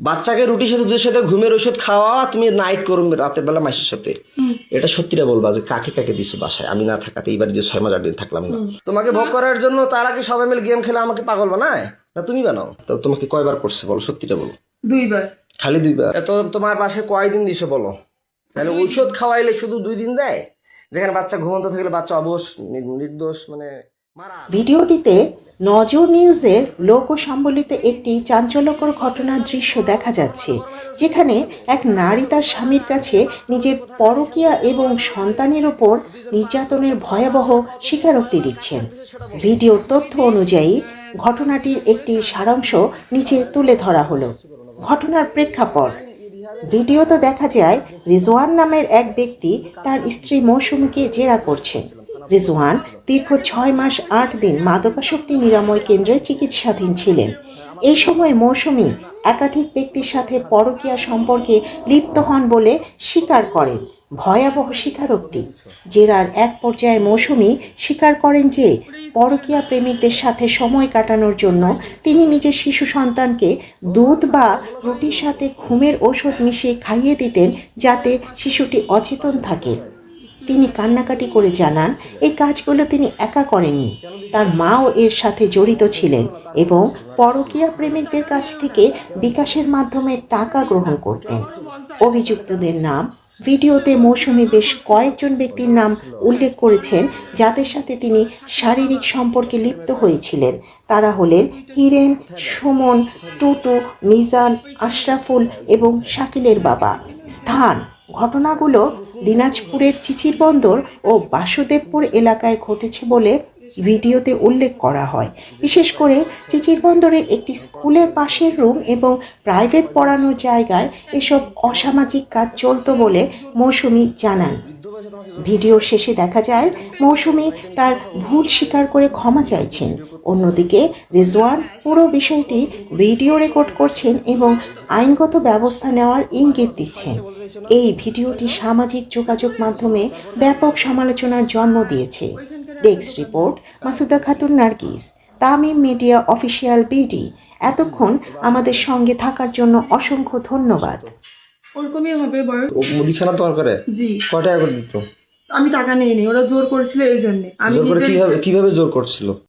বাচ্চাকে রুটির সাথে দুধের সাথে ঘুমের ওষুধ খাওয়া তুমি নাইট করো রাতের বেলা মাসের সাথে। এটা সত্যিটা বলবা যে কাকে কাকে দিছো বাসায়? আমি না থাকাতে এইবার যে ছয় মাস আট দিন থাকলাম না। তোমাকে ভোগ করার জন্য তার কি সবাই মিলে গেম খেলে আমাকে পাগল বানায়? না তুমি বানাও? তো তোমাকে কয়বার করছে বলো? সত্যিটা বলো। দুইবার। খালি দুইবার? তো তোমার পাশে কয়দিন দিছে বলো? তাহলে ঔষধ খাওয়াইলে শুধু দুই দিন দেয়? যেখানে বাচ্চা ঘুমন্ত থাকলে বাচ্চা অবশ নির- নির্দোষ মানে মারা। ভিডিওটিতে নজর নিউজের লোক সম্বলিত একটি চাঞ্চল্যকর ঘটনার দৃশ্য দেখা যাচ্ছে, যেখানে এক নারী তার স্বামীর কাছে নিজের পরকীয়া এবং সন্তানের ওপর নির্যাতনের ভয়াবহ স্বীকারোক্তি দিচ্ছেন। ভিডিওর তথ্য অনুযায়ী, ঘটনাটির একটি সারাংশ নিচে তুলে ধরা হলো। ঘটনার প্রেক্ষাপট। ভিডিওতে দেখা যায়, রিজওয়ান নামের এক ব্যক্তি তার স্ত্রী মৌসুমীকে জেরা করছেন রিজওয়ান দীর্ঘ ছয় মাস আট দিন মাদকাসক্তি নিরাময় কেন্দ্রে চিকিৎসাধীন ছিলেন। এই সময় মৌসুমী একাধিক ব্যক্তির সাথে পরকীয়া সম্পর্কে লিপ্ত হন বলে স্বীকার করেন। ভয়াবহ স্বীকারোক্তি। জেরার এক পর্যায়ে মৌসুমী স্বীকার করেন যে, পরকীয়া প্রেমিকদের সাথে সময় কাটানোর জন্য তিনি নিজের শিশু সন্তানকে দুধ বা রুটির সাথে ঘুমের ওষুধ মিশিয়ে খাইয়ে দিতেন যাতে শিশুটি অচেতন থাকে। তিনি কান্নাকাটি করে জানান, এই কাজগুলো তিনি একা করেননি। তার মাও এর সাথে জড়িত ছিলেন এবং পরকীয়া প্রেমিকদের কাছ থেকে বিকাশের মাধ্যমে টাকা গ্রহণ করতেন। অভিযুক্তদের নাম, ভিডিওতে মৌসুমি বেশ কয়েকজন ব্যক্তির নাম উল্লেখ করেছেন, যাদের সাথে তিনি শারীরিক সম্পর্কে লিপ্ত হয়েছিলেন। তারা হলেন হিরেন, সুমন, টুটু, মিজান, আশরাফুল এবং শাকিলের বাবা। স্থান ঘটনাগুলো দিনাজপুরের চিচির বন্দর ও বাসুদেবপুর এলাকায় ঘটেছে বলে ভিডিওতে উল্লেখ করা হয়। বিশেষ করে চিচির বন্দরের একটি স্কুলের পাশের রুম এবং প্রাইভেট পড়ানোর জায়গায় এসব অসামাজিক কাজ চলত বলে মৌসুমি জানান। ভিডিওর শেষে দেখা যায় মৌসুমি তার ভুল স্বীকার করে ক্ষমা চাইছেন। অন্যদিকে রেজওয়ান পুরো বিষয়টি ভিডিও রেকর্ড করছেন এবং আইনগত ব্যবস্থা নেওয়ার ইঙ্গিত দিচ্ছেন। এই ভিডিওটি সামাজিক যোগাযোগ মাধ্যমে ব্যাপক সমালোচনার জন্ম দিয়েছে। Desk report, Masuda Khatun Nargis, Tamim media official BD. এতক্ষণ আমাদের সঙ্গে থাকার জন্য অসংখ্য ধন্যবাদ। ওরকমই হবে বয়স ও মুদিখানা তোমার করে জি। কয় টাকা করে দিত? আমি টাকা নেই নি ওরা জোর করেছিল এই জন্য। আমি জোর করে নিজের কীভাবে কীভাবে জোর করছিল?